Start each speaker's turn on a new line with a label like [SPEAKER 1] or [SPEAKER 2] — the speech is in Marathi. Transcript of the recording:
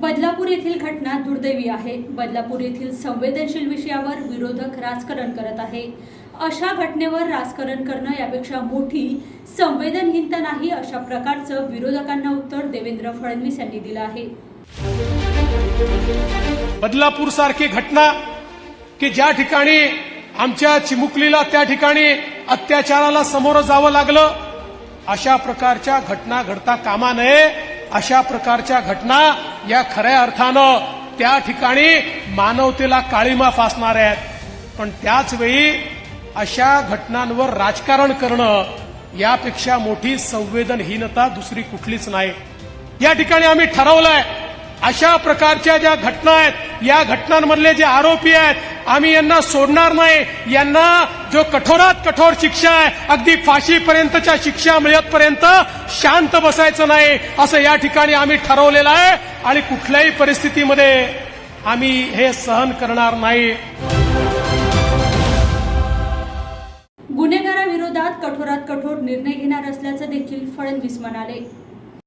[SPEAKER 1] बदलापूर येथील घटना दुर्दैवी आहे. बदलापूर येथील संवेदनशील विषयावर विरोधक राजकारण करत आहे. अशा घटनेवर राजकारण करणं यापेक्षा मोठी संवेदनहीनता नाही अशा प्रकारचं विरोधकांना उत्तर देवेंद्र फडणवीस यांनी दिलं आहे.
[SPEAKER 2] बदलापूर सारखी घटना की ज्या ठिकाणी आमच्या चिमुकलीला त्या ठिकाणी अत्याचाराला समोरं जावं लागलं अशा प्रकारच्या घटना घडता कामा नये. अशा प्रकारच्या घटना या खऱ्या अर्थानं त्या ठिकाणी मानवतेला काळीमा फासणाऱ्या आहेत. पण त्याच वेळी अशा घटनांवर राजकारण करणं यापेक्षा मोठी संवेदनहीनता दुसरी कुठलीच नाही. या ठिकाणी आम्ही ठरवलंय अशा प्रकारच्या ज्या घटना आहेत या घटनांमधले जे आरोपी आहेत आम्ही यांना सोडणार नाही. यांना जो कठोरात कठोर शिक्षा आहे अगदी फाशीपर्यंतच्या शिक्षा मिळतपर्यंत शांत बसायचं नाही असं या ठिकाणी आम्ही ठरवलेलं आहे. आणि कुठल्याही परिस्थितीमध्ये आम्ही हे सहन करणार नाही.
[SPEAKER 1] गुन्हेगाराविरोधात कठोरात कठोर निर्णय घेणार असल्याचं देखील फडणवीस म्हणाले.